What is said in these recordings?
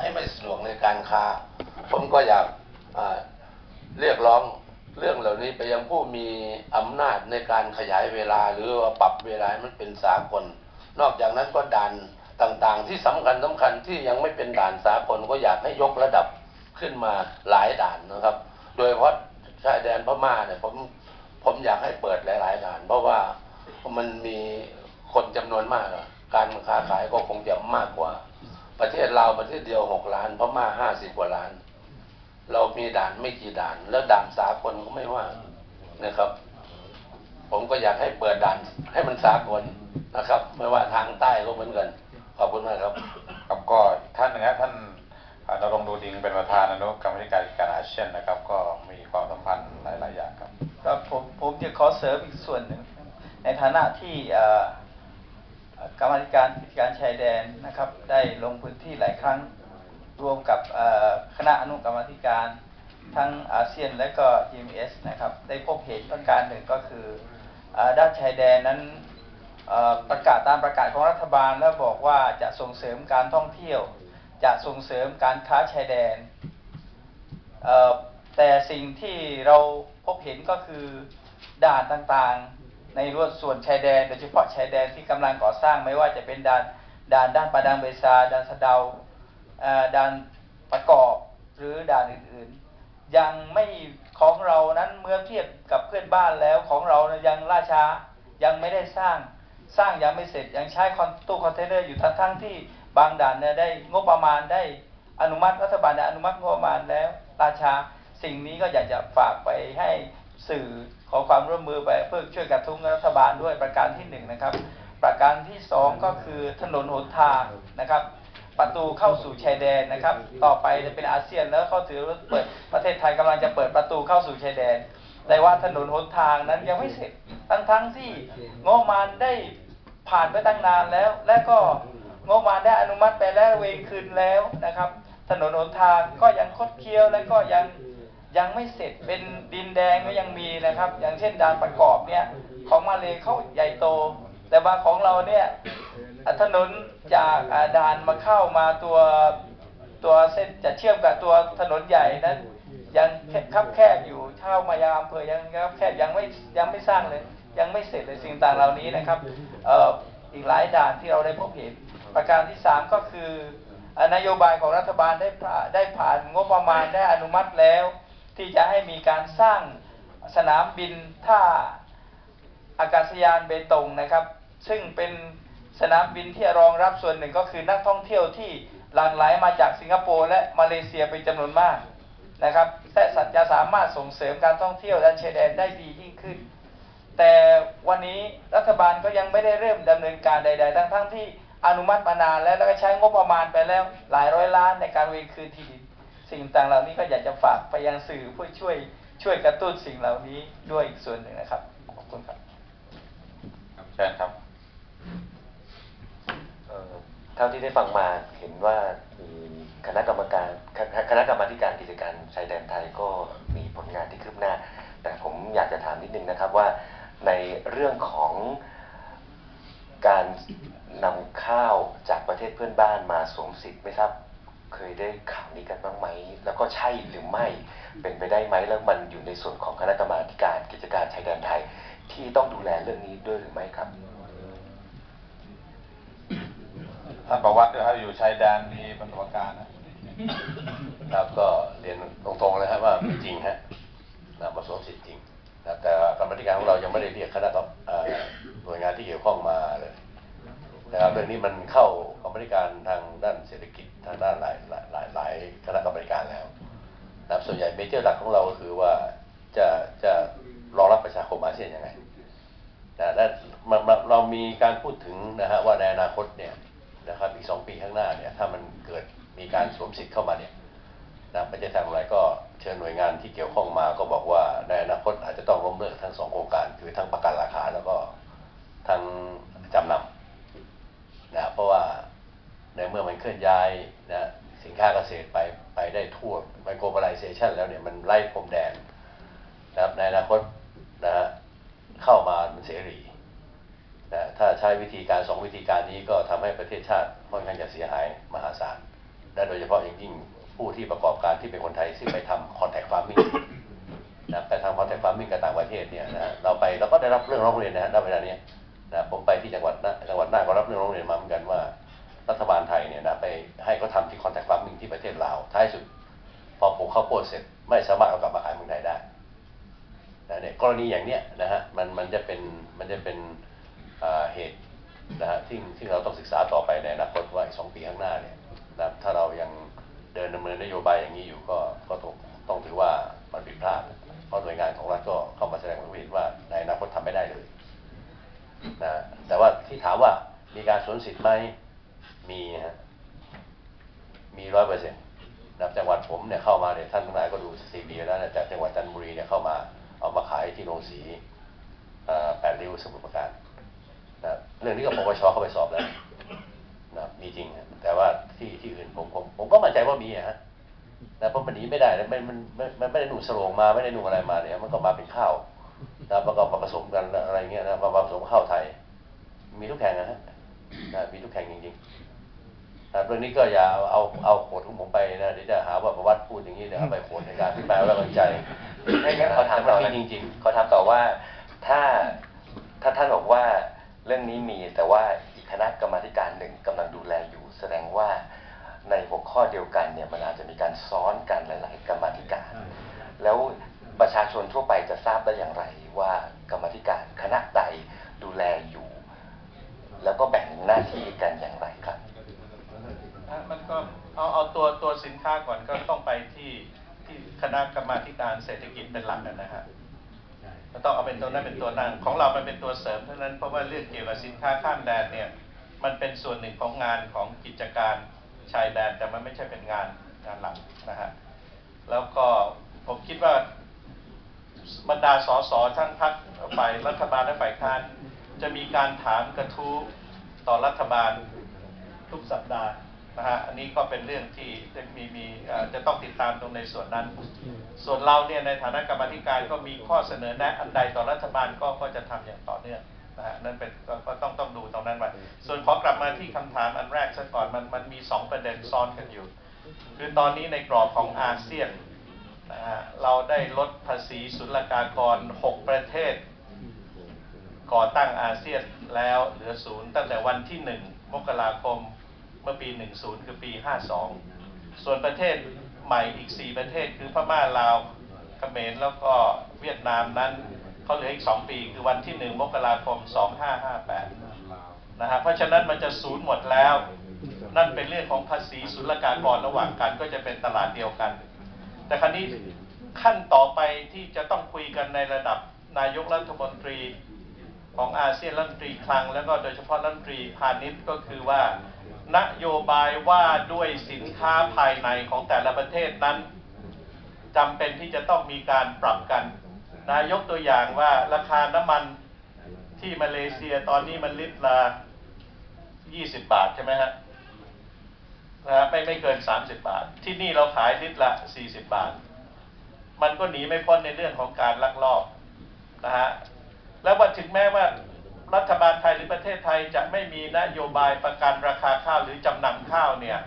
ให้ไม่สะดวกในการค้า ผมก็อยากเรียกร้องเรื่องเหล่านี้ไปยังผู้มีอำนาจในการขยายเวลา หรือว่าปรับเวลามันเป็นสากล นอกจากนั้นก็ด่านต่างๆ ที่สำคัญสำคัญที่ยังไม่เป็นด่านสากลก็อยากให้ยกระดับขึ้นมาหลายด่านนะครับ โดยเฉพาะชายแดนพม่าเนี่ยผมผมอยากให้เปิดหลาย ๆ ด่าน เพราะว่ามันมีคนจำนวนมาก การค้าขายก็คงจะมากกว่า ประเทศเราวประเทศเดียวหกล้านพม่าห้าสิบกว่าล้าน เรามีด่านไม่กี่ด่าน แล้วด่านสากลก็ไม่ว่านะครับ ผมก็อยากให้เปิดด่านให้มันสากลนะครับ ไม่ว่าทางใต้ก็เหมือนกัน ขอบคุณมากครับครับก็ท่านหนึงครับท่านอ่านรงค์ดูดิงเป็นประธานอนุกรรมธิการกิจการอาเซียนนะครับ ก็มีความสัมพันธ์หลาย ๆ อย่างครับครับผมผมจะขอเสริมอีกส่วนหนึ่งในฐานะที่เอ่อเอ่อ กรรมธิการกิจการชายแดนนะครับ ได้ลงพื้นที่หลายครั้งรวมกับคณะอนุกรรมธิการทั้งอาเซียนและก็ GMS นะครับได้พบเหตุประการหนึ่งก็คืออด้านชายแดนนั้นประกาศตามประกาศของรัฐบาลแล้วบอกว่าจะส่งเสริมการท่องเที่ยว จะส่งเสริมการค้าชายแดน แต่สิ่งที่เราพบเห็นก็คือด่านต่างๆ ในรวส่วนชายแดนโดยเฉพาะชายแดนที่กำลังก่อสร้างไม่ว่าจะเป็นด่านด่านด้านปะดังเบซาด่านสะเดาด่านประกอบหรือด่านอื่นๆ ยังไม่ของเรานั้นเมื่อเทียบกับเพื่อนบ้านแล้วของเรานยังล่าช้ายังไม่ได้สร้างสร้างยังไม่เสร็จยังใช้คอนตู้คอนเทนเนอร์อยู่ทั้งทั้งที่บางด่านเนี่ยได้งบประมาณได้อนุมัติรัฐบาลได้อนุมัติงบประมาณแล้วราชาสิ่งนี้ก็อยากจะฝากไปให้ สื่อขอความร่วมมือไปเพื่อช่วยกระทุ้งรัฐบาลด้วยประการที่หนึ่งนะครับ ประการที่สองก็คือถนนหนทางนะครับ ประตูเข้าสู่ชายแดนนะครับ ต่อไปจะเป็นอาเซียนแล้วเขาถือว่าเปิดประเทศไทยกำลังจะเปิดประตูเข้าสู่ชายแดน แต่ว่าถนนหนทางนั้นยังไม่เสร็จทั้งทั้งที่งบมาณได้ผ่านไปตั้งนานแล้ว และก็งบมาณได้อนุมัติไปแล้วเวงคืนแล้วนะครับ ถนนหนทางก็ยังคดเคี้ยวและก็ยัง ยังไม่เสร็จเป็นดินแดงก็ยังมีนะครับ อย่างเช่นด่านประกอบเนี่ย ของมาเลเขาใหญ่โต แต่ว่าของเราเนี่ยถนนจากด่านมาเข้ามาตัวตัวเส้นจะเชื่อมกับตัวถนนใหญ่นั้นยังคับแคบอยู่เช่ามายังอำเภอยังคับแคบยังไม่ยังไม่สร้างเลย ยังไม่เสร็จเลยสิ่งต่างเหล่านี้นะครับเอ่ออีกหลายด่านที่เราได้พบเห็น ประการที่สามก็คืออนโยบายของรัฐบาลได้ได้ผ่านงบประมาณได้อนุมัติแล้ว ที่จะให้มีการสร้างสนามบินท่าอากาศยานเบตงนะครับ ซึ่งเป็นสนามบินที่รองรับส่วนหนึ่งก็คือนักท่องเที่ยวที่หลั่งไหลมาจากสิงคโปร์และมาเลเซียเป็นจำนวนมากนะครับและสัตจะสามารถส่งเสริมการท่องเที่ยวด้านชายแดนได้ดียิ่งขึ้น แต่วันนี้รัฐบาลก็ยังไม่ได้เริ่มดำเนินการใด ๆ ทั้งทั้งๆที่อนุมัติมานานแล้วแล้วก็ใช้งบประมาณไปแล้วหลายร้อยล้านในการเวรคืนที่ดิน สิ่งต่างเหล่านี้ก็อยากจะฝากไปยังสื่อเพื่อช่วยช่วยกระตุ้นสิ่งเหล่านี้ด้วยอีกส่วนหนึ่งนะครับ ขอบคุณครับครับเชิญครับเอ่อเท่าที่ได้ฟังมาเห็นว่ามีคณะกรรมการคณะคณะกรรมาธิการกิจการชายแดนไทยก็มีผลงานที่คืบหน้า แต่ผมอยากจะถามนิดนึงนะครับว่าในเรื่องของการนำข้าวจากประเทศเพื่อนบ้านมาสวมสิทธิ์ไม่ทราบ เคยได้ข่าวนี้กันบ้างไหม แล้วก็ใช่หรือไม่เป็นไปได้ไหมแล้วมันอยู่ในส่วนของคณะกรรมาการกิจการชายแดนไทย ที่ต้องดูแลเรื่องนี้ด้วยหรือไม่ครับท่านประวัติด้วยครับอยู่ชายแดนมีประสบการนะครับก็เรียนตรงๆเลยครับว่ามีจริงฮะนะมาสวมสิทธิ์จริงนะแต่กรรมธิการของเรายังไม่ได้เรียกคณะกรรมหน่วยงานที่เกี่ยวข้องมาเลย นะครับเรื่องนี้มันเข้ากรรมธิการทางด้านเศรษฐกิจทางด้านหลายหลายหลายหลายคณะกรรมการแล้วนะครับส่วนใหญ่เมเจอร์หลักของเราก็คือว่าจะจะรองรับประชาคมอาเซียนยังไงนะและมันเรามีการพูดถึงนะฮะว่าในอนาคตเนี่ยนะครับอีกสองปีข้างหน้าเนี่ยถ้ามันเกิดมีการสวมสิทธิ์เข้ามาเนี่ยนะประเทศทยของเรก็เชิญหน่วยงานที่เกี่ยวข้องมาก็บอกว่าในอนาคตอาจจะต้องล้มเลิกทั้งสองโครงการ คือทั้งประกันราคาแล้วก็ทั้งจำนำ นะเพราะว่าในเมื่อมันเคลื่อนย้ายนะสินค้าเกษตรไปไปได้ทั่วมัน globalization แล้วเนี่ยมันไล่พรมแดนนะครับในอนาคตนะฮะเข้ามามันเสรีนะถ้าใช้วิธีการสองวิธีการนี้ก็ทำให้ประเทศชาติค่อนข้างจะเสียหายมหาศาลและโดยเฉพาะอย่างยิ่งผู้ที่ประกอบการที่เป็นคนไทยซึ่งไปทำคอนแทคฟาร์มิ่งนะไปทำคอนแทคฟาร์มิ่งกับต่างประเทศเนี่ยนะเราไปเราก็ได้รับเรื่องร้องเรียนนะฮะณเวลาเนี้ย นะผมไปที่จังหวัดนะจังหวัดน่านก็รับเรื่องร้องเรียนมาเหมือนกันว่ารัฐบาลไทยเนี่ยนะไปให้เขาทำที่คอนแทคฟาร์มิงที่ประเทศลาวท้ายสุด พอปลูกข้าวโพดเสร็จ ไม่สามารถเอากลับมาขายเมืองไทยได้นะเนี่ยกรณีอย่างเนี้ยนะฮะมันมันจะเป็นมันจะเป็นเหตุนะฮะที่ที่เราต้องศึกษาต่อไปในอนาคตว่าอีกสองปีข้างหน้าเนี่ยนะถ้าเรายังเดินดำเนินนโยบายอย่างนี้อยู่ก็ก็ต้องต้องถือว่ามันผิดพลาดเพราะหน่วยงานของรัฐก็เข้ามาแสดงความเห็นว่าในอนาคตทำไม่ได้เลย นะแต่ว่าที่ถามว่ามีการสวนสิทธิ์ไหมมีฮะมีร้อยเปอร์เซ็นต์นะจังหวัดผมเนี่ยเข้ามาเนี่ยท่านทั้งหลายก็ดูซีบีแล้วนะจากจังหวัดจันทบุรีเนี่ยเข้ามาเอามาขายที่โรงสีแปดริ้วสมุทรปราการนะเรื่องนี้ก็ปปชเข้าไปสอบแล้วนะมีจริงฮะแต่ว่าที่ที่อื่นผมผมผมก็มั่นใจว่ามีอะฮะนะเพราะมันหนีไม่ได้นะมันมันมันไม่ได้หนุ่งสโรงมาไม่ได้หนุ่งอะไรมาเนี่ยมันก็มาเป็นข้าว นะมันก็มาผสมกันอะไรเงี้ยนะมาผสมข้าวไทย มีทุกแห่งนะฮะนะมีทุกแห่งจริงๆครับเรื่องนี้ก็อย่าเอาเอาเอาโขดของผมไปนะเดี๋ยวจะหาว่าประวัติพูดอย่างนี้เดี๋ยวเอาไปโขดในการพิพายไว้วางใจให้งั้นขอถามแต่ต่อมันนะมีจริงขอถามต่อว่าถ้าถ้าท่านบอกว่าเรื่องนี้มีแต่ว่าอีกคณะกรรมาธิการหนึ่งกำลังดูแลอยู่ แสดงว่าในหัวข้อเดียวกันเนี่ยมันอาจจะมีการซ้อนกันหลาย ๆ กรรมาธิการ แล้ว ประชาชนทั่วไปจะทราบได้อย่างไรว่ากรรมาธิการคณะใดดูแลอยู่ แล้วก็แบ่งหน้าที่กันอย่างไรครับอะมันก็เอาเอาตัวตัวสินค้าก่อนก็ต้องไปที่ที่คณะกรรมาธิการเศรษฐกิจเป็นหลักนะฮะก็ต้องเอาเป็นตัวนั้นเป็นตัวนางของเรามันเป็นตัวเสริมเท่านั้นเพราะว่าเรื่องเกี่ยวกับสินค้าข้ามแดนเนี่ยมันเป็นส่วนหนึ่งของงานของกิจการชายแดนแต่มันไม่ใช่เป็นงานงานหลักนะฮะแล้วก็ผมคิดว่า บรรดาสสทั้งพรรคฝ่ายรัฐบาลและฝ่ายค้านจะมีการถามกระทู้ต่อรัฐบาลทุกสัปดาห์นะฮะอันนี้ก็เป็นเรื่องที่จะมีมีจะต้องติดตามตรงในส่วนนั้น ส่วนเราเนี่ยในฐานะกรรมธิการก็มีข้อเสนอแนะอันใดต่อรัฐบาลก็ก็จะทำอย่างต่อเนื่องนะฮะนั่นเป็นก็ก็ต้องต้องดูตรงนั้นไว้ส่วนขอกลับมาที่คำถามอันแรกซะก่อนมันมันมีสองประเด็นซ้อนกันอยู่ คือตอนนี้ในกรอบของอาเซียน นะฮะเราได้ลดภาษีศุลกากร 6 ประเทศ ก่อตั้งอาเซียนแล้วเหลือศูนย์ตั้งแต่วันที่ 1 มกราคมเมื่อปี 10 คือปี 52 ส่วนประเทศใหม่อีก 4 ประเทศคือพม่าลาวเขมรแล้วก็เวียดนามนั้นเขาเหลืออีก 2 ปีคือวันที่ 1 มกราคม 2558 นะฮะเพราะฉะนั้นมันจะศูนย์หมดแล้ว นั่นเป็นเรื่องของภาษีศุลกากรระหว่างกันก็จะเป็นตลาดเดียวกัน แต่ครั้นี้ขั้นต่อไปที่จะต้องคุยกันในระดับนายกรัฐมนตรีของอาเซียนรัฐมนตรีคลัง แล้วก็โดยเฉพาะรัฐมนตรีพาณิชย์ก็คือว่านโยบายว่าด้วยสินค้าภายในของแต่ละประเทศนั้นจำเป็นที่จะต้องมีการปรับกัน นายกตัวอย่างว่าราคาน้ำมันที่มาเลเซียตอนนี้มันลิตรละ 20 บาทใช่ไหมฮะ นะฮะไม่ไม่เกิน 30 บาท ที่นี่เราขายลิตรละ 40 บาท มันก็หนีไม่พ้นในเรื่องของการลักลอบนะฮะแล้วว่าถึงแม้ว่ารัฐบาลไทยหรือประเทศไทยจะไม่มีนโยบายประกันราคาข้าวหรือจำนำข้าวเนี่ย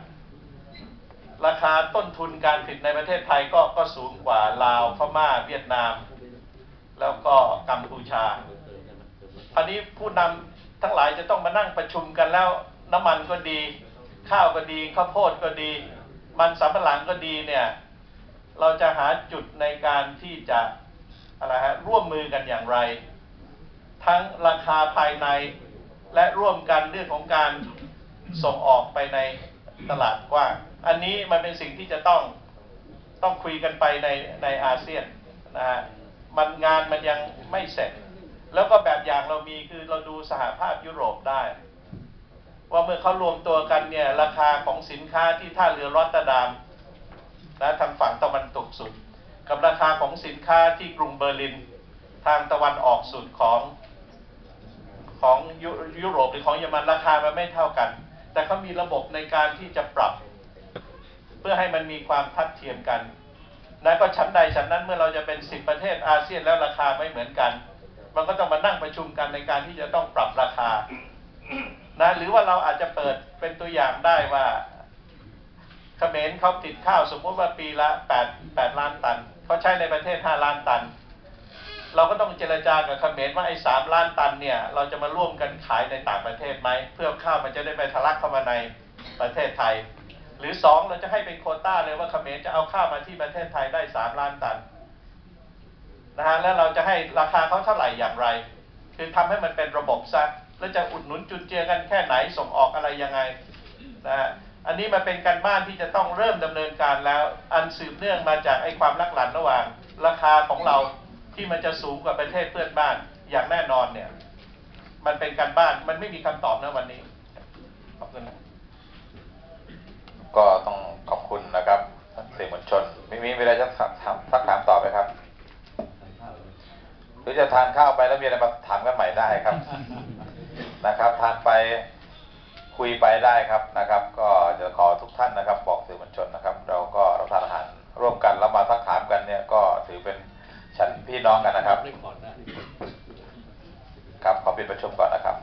ราคาต้นทุนการผลิตในประเทศไทยก็ก็สูงกว่าลาวพม่า เวียดนาม แล้วก็กัมพูชาอันนี้ผู้นำทั้งหลายจะต้องมานั่งประชุมกันแล้วน้ำมันก็ดี ข้าวก็ดีข้าวโพดก็ดี มันสำปะหลังก็ดีเนี่ย เราจะหาจุดในการที่จะอะไรฮะร่วมมือกันอย่างไร ทั้งราคาภายในและร่วมกันเรื่องของการส่งออกไปในตลาดกว้าง อันนี้มันเป็นสิ่งที่จะต้องต้องคุยกันไปในในอาเซียนนะฮะมันงานมันยังไม่เสร็จ แล้วก็แบบอย่างเรามีคือเราดูสหภาพยุโรปได้ ว่าเมื่อเขารวมตัวกันเนี่ยราคาของสินค้าที่ท่าเรือรอตเตอร์ดัมนะทางฝั่งตะวันตกสุด กับราคาของสินค้าที่กรุงเบอร์ลิน ทางตะวันออกสุดของของยุยุโรปหรือของเยอรมันราคามันไม่เท่ากัน แต่เขามีระบบในการที่จะปรับ เพื่อให้มันมีความทัดเทียมกันนะก็ชั้นใดชั้นนั้นเมื่อเราจะเป็นสิบประเทศอาเซียนแล้วราคาไม่เหมือนกัน มันก็ต้องมานั่งประชุมกันในการที่จะต้องปรับราคา นะหรือว่าเราอาจจะเปิดเป็นตัวอย่างได้ว่าเขมรเขาติดข้าวสมมติว่าปีละ8 8ล้านตันเขาใช้ในประเทศ 5 ล้านตัน เราก็ต้องเจรจากับเขมรว่าไอ้สามล้านตันเนี่ย เราจะมาร่วมกันขายในต่างประเทศไหมเพื่อข้าวมันจะได้ไปทะลักเข้ามาในประเทศไทย หรือสองเราจะให้เป็นโคต้าเลยว่าเขมรจะเอาข้าวมาที่ประเทศไทยได้สามล้านตันนะฮะแล้วเราจะให้ราคาเขาเท่าไหร่อย่างไร คือทำให้มันเป็นระบบซะ แล้วจะอุดหนุนจุนเจือกันแค่ไหนส่งออกอะไรยังไงนะฮะอันนี้มันเป็นการบ้านที่จะต้องเริ่มดำเนินการแล้ว อันสืบเนื่องมาจากไอ้ความลักหลันระหว่าง ราคาของเราที่มันจะสูงกว่าประเทศเพื่อนบ้านอย่างแน่นอนเนี่ย มันเป็นการบ้านมันไม่มีคำตอบนะวันนี้ขอบคุณก็ต้องขอบคุณนะครับท่านสื่อมวลชนมีมีมีอะไรจะถามถามสักถามต่อไหมครับ หรือจะทานข้าวไปแล้วมีอะไรมาถามกันใหม่ได้ครับ นะครับ ทานไปคุยไปได้ครับนะครับ ก็จะขอทุกท่านนะครับ บอกสื่อมวลชนนะครับ เราก็รับประทานอาหารร่วมกันแล้วมาสักถามกันเนี่ยก็ถือเป็นฉันพี่น้องกันนะครับครับขอปิดประชุมก่อนนะครับ